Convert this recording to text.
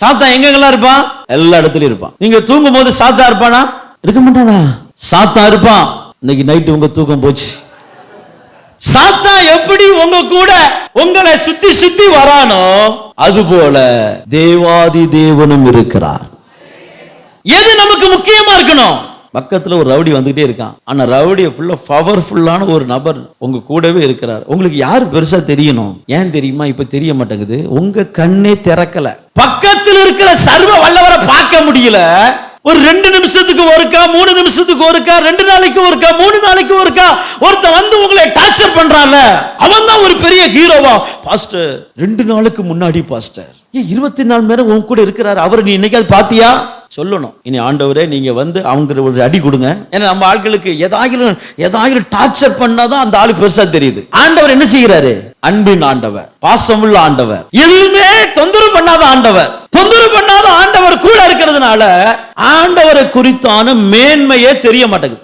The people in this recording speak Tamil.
சாத்தா எங்கெங்கெல்லாம் இருப்பான் எல்லா இடத்துலயும் இருப்பான். நீங்க தூங்கும் போது சாத்தா இருப்பானா? இருக்க மாட்டானா? சாத்தா இருப்பான். இன்னைக்கு நைட்டு உங்க தூக்கம் போச்சு. சாத்தா எப்படி உங்க கூட உங்களை சுத்தி சுத்தி வரானோ அது போல தேவாதி தேவனும் இருக்கிறார். எது நமக்கு முக்கியமா இருக்கணும்? பக்கத்துல ஒரு ரவுடி வந்துகிட்டே இருக்கான். ஆனா ரவுடியை ஃபுல்லா பவர்ஃபுல்லான ஒரு நபர் உங்க கூடவே இருக்கிறார். உங்களுக்கு யார் பெருசா தெரியணும்? ஏன் தெரியுமா? இப்போ தெரிய மாட்டேங்குது. உங்க கண்ணே திறக்கல. பக்கத்துல இருக்கிற சர்வ வல்லவரை பார்க்க முடியல. ஒரு ரெண்டு நிமிஷத்துக்கு ஒருக்கா மூணு நிமிஷத்துக்கு ஒருக்கா ரெண்டு நாளைக்கு ஒருக்கா மூணு நாளைக்கு ஒருக்கா ஒருத்தன் வந்து உங்களை டார்ச்சர் பண்றான்ல. அவன் தான் ஒரு பெரிய ஹீரோவா பாஸ்டர் ரெண்டு நாளுக்கு முன்னாடி பாஸ்டர் ஏன் இருபத்தி நாலு நேரம் உன் கூட இருக்கிறாரு. அவர் நீ இன்னைக்காவது பாத்தியா சொல்லணும். இனி ஆண்டவரே நீங்க வந்து அவங்க ஒரு அடி கொடுங்க. ஏன்னா நம்ம ஆட்களுக்கு எதாகிலும் எதாகிலும் டார்ச்சர் பண்ணாதான் அந்த ஆளு பெருசாக தெரியுது. ஆண்டவர் என்ன செய்கிறாரு? அன்பின் ஆண்டவர் பாசமுள்ள ஆண்டவர். எதுவுமே தொந்தரவு பண்ணாத ஆண்டவர். தொந்தரவு பண்ணாத ஆண்டவர் கூட இருக்கிறதுனால ஆண்டவரை குறித்தான மேன்மையே தெரிய மாட்டேங்குது.